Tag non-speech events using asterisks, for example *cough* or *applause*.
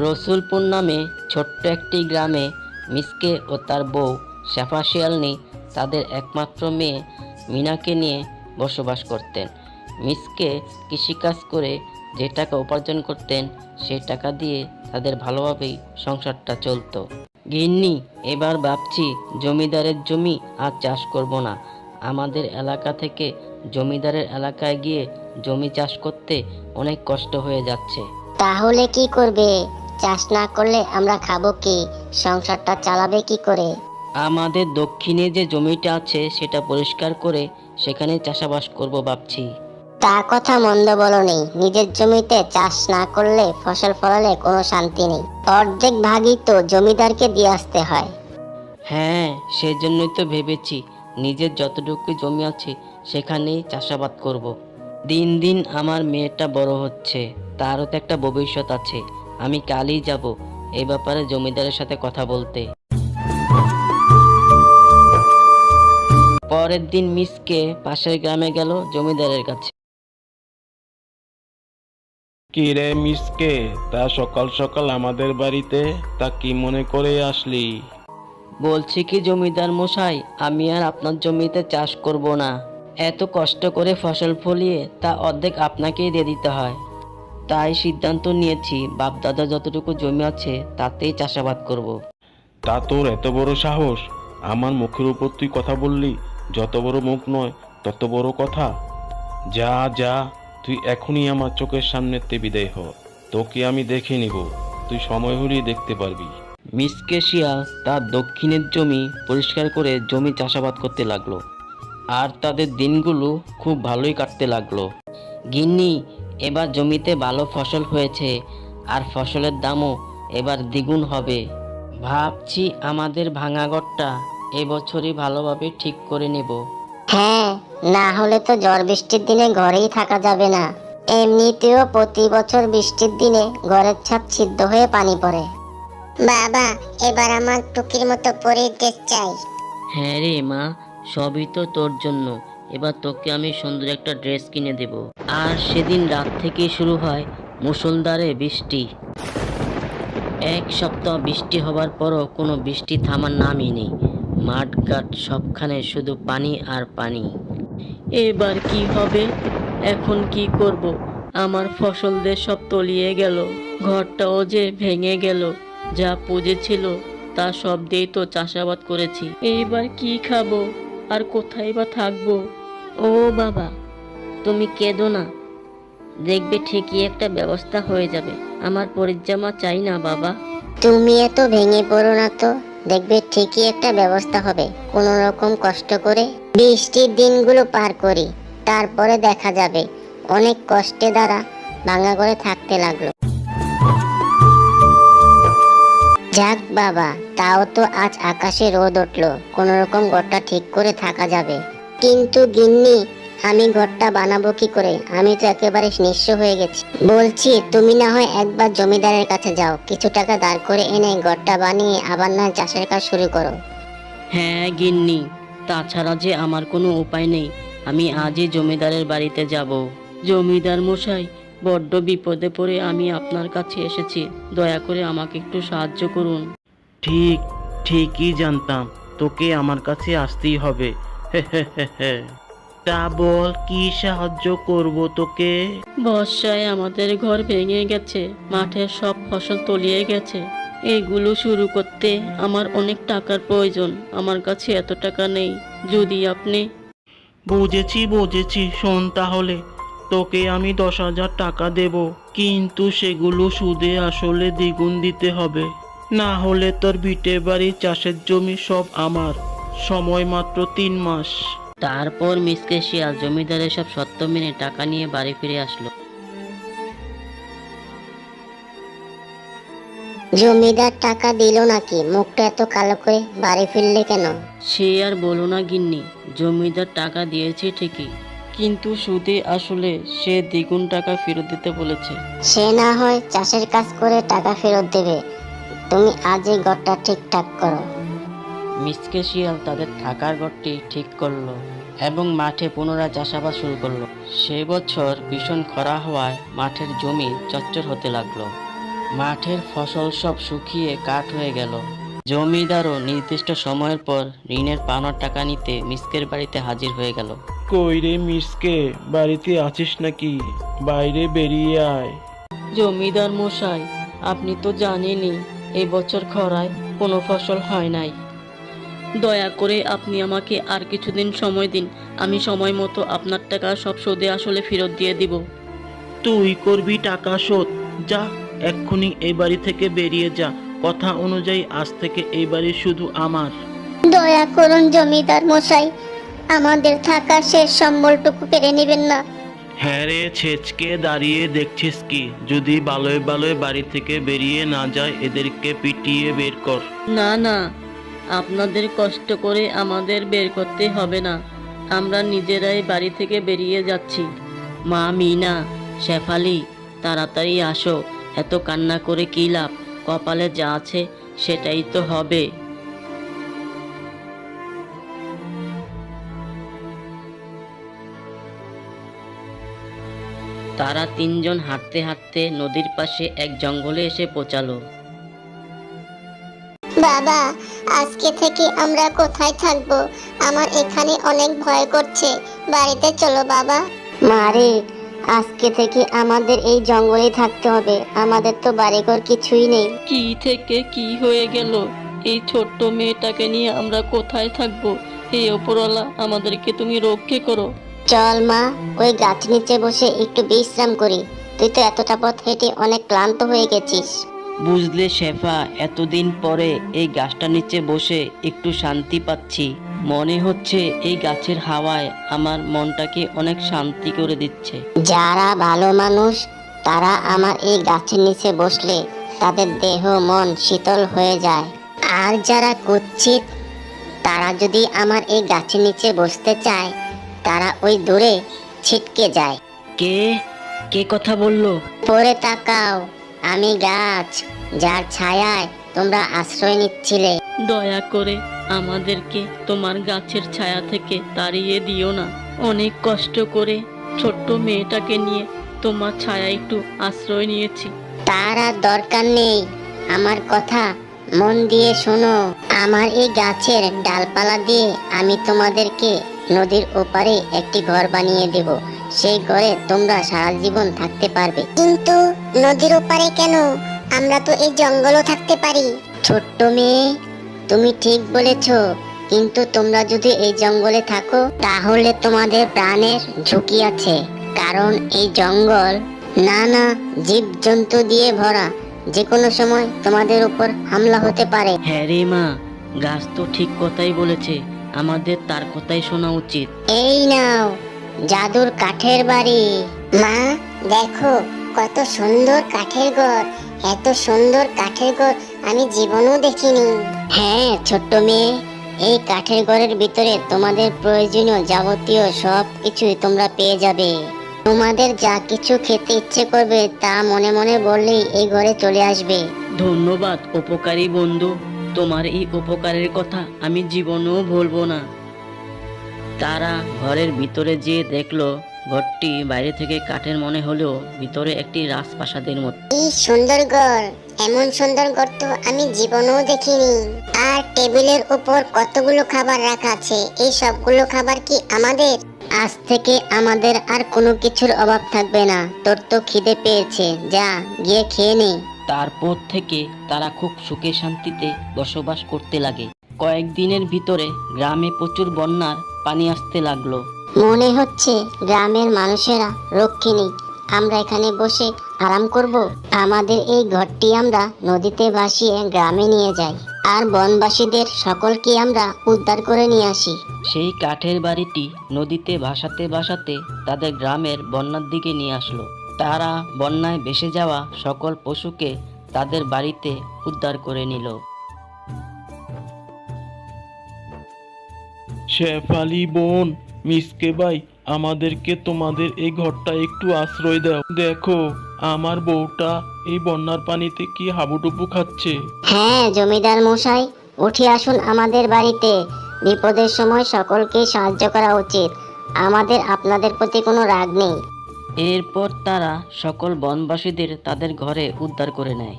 রসুলপুর নামে ছোট্ট একটি গ্রামে মিসকে ও তার বউ শেফা শিয়ালনি তাদের একমাত্র মেয়ে মিনাকে নিয়ে বসবাস করতেন। মিসকে কৃষিকাজ করে যে টাকা উপার্জন করতেন সেই টাকা দিয়ে তাদের ভালোভাবেই সংসারটা চলতো। গিন্নি, এবার ভাবছি জমিদারের জমি আর চাষ করব না। আমাদের এলাকা থেকে জমিদারের এলাকায় গিয়ে জমি চাষ করতে অনেক কষ্ট হয়ে যাচ্ছে। তাহলে কি করবে? চাষ না করলে আমরা খাব কি? সংসারটা চালাবে কি করে? আমাদের দক্ষিণে যে জমিটা আছে সেটা পরিষ্কার করে সেখানে চাষাবাস করব ভাবছি। তা কথা মন্দ বলো নেই নিজের জমিতে চাষ না করলে ফসল ফলালে কোনো শান্তি নেই। অর্ধেক ভাগই তো জমিদারকে দিয়ে আসতে হয়। হ্যাঁ সেজন্যই তো ভেবেছি নিজের যতটুকু জমি আছে সেখানেই চাষাবাদ করব। দিন দিন আমার মেয়েটা বড় হচ্ছে তারও তো একটা ভবিষ্যৎ আছে। আমি কালই যাব এই ব্যাপারে জমিদারের সাথে কথা বলতে। পরের দিন মিসকে পাশের গ্রামে গেল জমিদারের কাছে। কি রে মিসকে তা সকাল সকাল আমাদের বাড়িতে তা কি মনে করে আসলি? বলছি কি জমিদার মশাই আমি আর আপনার জমিতে চাষ করব না। এত কষ্ট করে ফসল ফলিয়ে তা অর্ধেক আপনাকেই দিয়ে দিতে হয়। তাই সিদ্ধান্ত নিয়েছি বাপদাদা যতটুকু জমি আছে তাতেই চাষাবাদ করব। তা তোর এত বড় সাহস? আমার মুখের উপর তুই কথা বললি যত বড় মুখ নয় তত বড় কথা। যা যা তুই এখনই আমার চোখের সামনেতে বিদায় হ। তোকে আমি দেখে নিব তুই সময় হলেই দেখতে পারবি। মিসকে শিয়াল তার দক্ষিণের জমি পরিষ্কার করে জমি চাষাবাদ করতে লাগল। আর তাদের দিনগুলো খুব ভালোই কাটতে লাগল। গিন্নি এবার জমিতে ভালো ফসল হয়েছে আর ফসলের দামও এবার দ্বিগুণ হবে। ভাবছি আমাদের ভাঙা ঘরটা এবছরই ভালোভাবে ঠিক করে নেব। হ্যাঁ না হলে তো ঝড় বৃষ্টির দিনে ঘরেই থাকা যাবে না। এমনিতেও প্রতি বছর বৃষ্টির দিনে ঘরের ছাদ ছিদ্র হয়ে পানি পড়ে। বাবা এবার আমার টুকির মতো পরে ড্রেস চাই। হ্যাঁ রে মা সবই তো তোর জন্য। এবার তোকে আমি সুন্দর একটা ড্রেস কিনে দেব। আর সেদিন রাত থেকেই শুরু হয় মুষলধারে বৃষ্টি। এক সপ্তাহ বৃষ্টি হবার পরও কোনো বৃষ্টি থামার নামই নেই। মাঠ ঘাট সবখানে শুধু পানি আর পানি। এবার কি হবে? এখন কি করব? আমার ফসলদের সব তলিয়ে গেল, ঘরটাও যে ভেঙে গেল, যা পুঁজে ছিল, তা সব দিয়েই তো চাষাবাদ করেছি। এইবার কি খাব? আর কোথায় বা থাকব? ও বাবা, তুমি কেঁদো না। দেখবে ঠিকই একটা ব্যবস্থা হয়ে যাবে। আমার পরিজামা চাই না বাবা। তুমি এত ভেঙে পড়ো না তো। দেখবে ঠিকই একটা ব্যবস্থা হবে। কোনো রকম কষ্ট করে বৃষ্টির দিনগুলো পার করি। তারপরে দেখা যাবে। অনেক কষ্টে দ্বারা ভাঙা করে থাকতে লাগল। যাক বাবা, তাও তো আজ আকাশে রোদ উঠল। কোনো রকম ঘরটা ঠিক করে থাকা যাবে। কিন্তু গিন্নি আমি ঘরটা বানাবো কি করে? আমি তো একেবারে নিঃস্ব হয়ে গেছি। বলছি তুমি না হয় একবার জমিদারের কাছে যাও। কিছু টাকা দাঁড় করে এনে ঘরটা বানিয়ে আবার না হয় চাষের কাজ শুরু করো। হ্যাঁ গিন্নি তাছাড়া যে আমার কোনো উপায় নেই আমি আজই জমিদারের বাড়িতে যাব। জমিদার মশাই বড্ড বিপদে পড়ে আমি আপনার কাছে এসেছি। দয়া করে আমাকে একটু সাহায্য করুন। ঠিক ঠিকই জানতাম। তোকে আমার কাছে আসতেই হবে। *laughs* তা বল কি সাহায্য করব তোকে? বর্ষায় আমাদের ঘর ভেঙে গেছে মাঠের সব ফসল তলিয়ে গেছে। এইগুলো শুরু করতে আমার অনেক টাকার প্রয়োজন আমার কাছে এত টাকা নেই যদি আপনি। বুঝেছি বুঝেছি শোন তাহলে। তোকে আমি দশ হাজার টাকা দেব কিন্তু সেগুলো সুদে আসলে দ্বিগুণ দিতে হবে। না হলে তোর ভিটে বাড়ি চাষের জমি সব আমার। সময় মাত্র তিন মাস। তারপর মিসকে শিয়াল জমিদারের সব সত্য মেনে টাকা নিয়ে বাড়ি ফিরে আসলো। জমিদার টাকা দিল নাকি? মুখটা এত কালো করে বাড়ি ফিরলে কেন? সে আর বলো না গিন্নি জমিদার টাকা দিয়েছে ঠিকই কিন্তু সুদে আসলে সে দ্বিগুণ টাকা ফেরত দিতে বলেছে। সে না হয় চাষের কাজ করে টাকা ফেরত দেবে। তুমি আজই ঘরটা ঠিকঠাক করো। মিসকে শিয়াল তাদের থাকার ঘরটি ঠিক করল এবং মাঠে পুনরায় চাষাবাদ শুরু করল। সে বছর ভীষণ খরা হওয়ায় মাঠের জমি চচ্চর হতে লাগল। মাঠের ফসল সব শুকিয়ে কাঠ হয়ে গেল। জমিদারও নির্দিষ্ট সময়ের পর ঋণের পাওনার টাকা নিতে মিসকের বাড়িতে হাজির হয়ে গেল। কই রে মিসকে বাড়িতে আছিস নাকি? বাইরে বেরিয়ে আয়। জমিদার মশাই আপনি তো জানেনই এই বছর খরায় কোনো ফসল হয় নাই। দয়া করে আপনি আমাকে আর কিছুদিন সময় দিন। আমি সময় মতো আপনার টাকা সব সুদে আসলে ফেরত দিয়ে দিব। তুই করবি টাকা শোধ। যা এক্ষুনি এই বাড়ি থেকে বেরিয়ে যা। কথা অনুযায়ী আজ থেকে এই বাড়ি শুধু আমার। দয়া করুন জমিদার মশাই আমাদের থাকার শেষ সম্বলটুকু কেড়ে নেবেন না। হ্যাঁ রে ছেচকে দাঁড়িয়ে দেখছিস কি? যদি বালয় বালয় বাড়ি থেকে বেরিয়ে না যায় এদেরকে পিটিয়ে বের কর। না না আপনাদের কষ্ট করে আমাদের বের করতে হবে না। আমরা নিজেরাই বাড়ি থেকে বেরিয়ে যাচ্ছি। মা মিনা, শেফালি, তাড়াতাড়ি আসো। এত কান্না করে কী লাভ? কপালে যা আছে সেটাই তো হবে। তারা তিনজন হাঁটতে হাঁটতে নদীর পাশে এক জঙ্গলে এসে পৌঁছালো। বাবা আজকে থেকে আমরা কোথায় থাকব? আমার এখানে অনেক ভয় করছে। বাড়িতে চলো বাবা। মারে আজকে থেকে আমাদের এই জঙ্গলে থাকতে হবে। আমাদের তো বাড়িঘর কিছুই নেই। কি থেকে কি হয়ে গেল? এই ছোট্ট মেয়েটাকে নিয়ে আমরা কোথায় থাকব? এই ওপরওয়ালা আমাদেরকে তুমি রক্ষে করো। চল মা ওই গাছ নিচে বসে একটু বিশ্রাম করি। তুই তো এতটা পথ হেঁটে অনেক ক্লান্ত হয়ে গেছিস। বুঝলে শেফা এতদিন পরে এই গাছটার নিচে বসে একটু শান্তি পাচ্ছি। মনে হচ্ছে এই গাছের হাওয়ায় আমার মনটাকে অনেক শান্তি করে দিচ্ছে। যারা ভালো মানুষ তারা আমার এই গাছের নিচে বসলে তাদের দেহ মন শীতল হয়ে যায়। আর যারা কুৎসিত তারা যদি আমার এই গাছের নিচে বসতে চায় তারা ওই দূরে ছিটকে যায়। কে? কে কথা বলল? পরে তাকাও। আমি গাছ যার ছায়ায় তোমরা আশ্রয় নিচ্ছিলে। দয়া করে আমাদেরকে তোমার গাছের ছায়া থেকে তাড়িয়ে দিও না। অনেক কষ্ট করে ছোট্ট মেয়েটাকে নিয়ে তোমার ছায়া একটু আশ্রয় নিয়েছি। তার আর দরকার নেই। আমার কথা মন দিয়ে শোনো। আমার এই গাছের ডালপালা দিয়ে আমি তোমাদেরকে নদীর ওপারে একটি ঘর বানিয়ে দেব। সেই ঘরে তোমরা সারা জীবন থাকতে পারবে। কিন্তু নদীর ওপারে কেন? আমরা তো এই জঙ্গলও থাকতে পারি। ছোট্ট মেয়ে তুমি ঠিক বলেছ কিন্তু তোমরা যদি এই জঙ্গলে থাকো তাহলে তোমাদের প্রাণের ঝুঁকি আছে। কারণ এই জঙ্গল নানা জীব জন্তু দিয়ে ভরা। যে কোনো সময় তোমাদের উপর হামলা হতে পারে। হ্যাঁ রে মা গাছ তো ঠিক কথাই বলেছে। আমাদের তার কথাই শোনা উচিত। এই নাও জাদুর কাঠের বাড়ি। মা, দেখো, কত সুন্দর কাঠের ঘর। এত সুন্দর কাঠের ঘর আমি জীবনেও দেখিনি। হ্যাঁ ছোট্ট মেয়ে, এই কাঠের ঘরের ভিতরে তোমাদের প্রয়োজনীয় যাবতীয় সব কিছুই তোমরা পেয়ে যাবে। তোমাদের যা কিছু খেতে ইচ্ছে করবে তা মনে মনে বললেই এই ঘরে চলে আসবে। ধন্যবাদ, উপকারী বন্ধু। তোমার এই উপকারের কথা আমি জীবনেও ভুলবো না। তারা ঘরের ভিতরে যেয়ে দেখল ঘরটি বাইরে থেকে কাঠের মনে হলেও ভিতরে একটি রাজপ্রাসাদের মতো। এই সুন্দর ঘর এমন সুন্দর ঘর তো আমি জীবনেও দেখিনি। আর টেবিলের উপর কতগুলো খাবার রাখা আছে এই সবগুলো খাবার কি আমাদের? আজ থেকে আমাদের আর কোনো কিছুর অভাব থাকবে না তোর তো খিদে পেয়েছে যা গিয়ে খেয়ে নে। তারপর থেকে তারা খুব সুখে শান্তিতে বসবাস করতে লাগে। কয়েকদিনের ভিতরে গ্রামে প্রচুর বন্যার পানি আসতে লাগল। মনে হচ্ছে গ্রামের মানুষেরা রক্ষী নেই আমরা এখানে বসে আরাম করব। আমাদের এই ঘরটি আমরা নদীতে ভাসিয়ে গ্রামে নিয়ে যাই। আর বনবাসীদের সকলকে আমরা উদ্ধার করে নিয়ে আসি। সেই কাঠের বাড়িটি নদীতে ভাসাতে ভাসাতে তাদের গ্রামের বন্যার দিকে নিয়ে আসলো। তারা বন্যায় ভেসে যাওয়া সকল পশুকে তাদের বাড়িতে উদ্ধার করে নিল। শেফালি বোন মিসকে ভাই আমাদেরকে তোমাদের এই ঘরটা একটু আশ্রয় দাও। দেখো আমার বউটা এই বন্যার পানিতে কি হাবুডুবু খাচ্ছে। হ্যাঁ জমিদার মশাই উঠে আসুন আমাদের বাড়িতে। বিপদের সময় সকলকে সাহায্য করা উচিত। আমাদের আপনাদের প্রতি কোনো রাগ নেই। এরপর তারা সকল বনবাসীদের তাদের ঘরে উদ্ধার করে নেয়।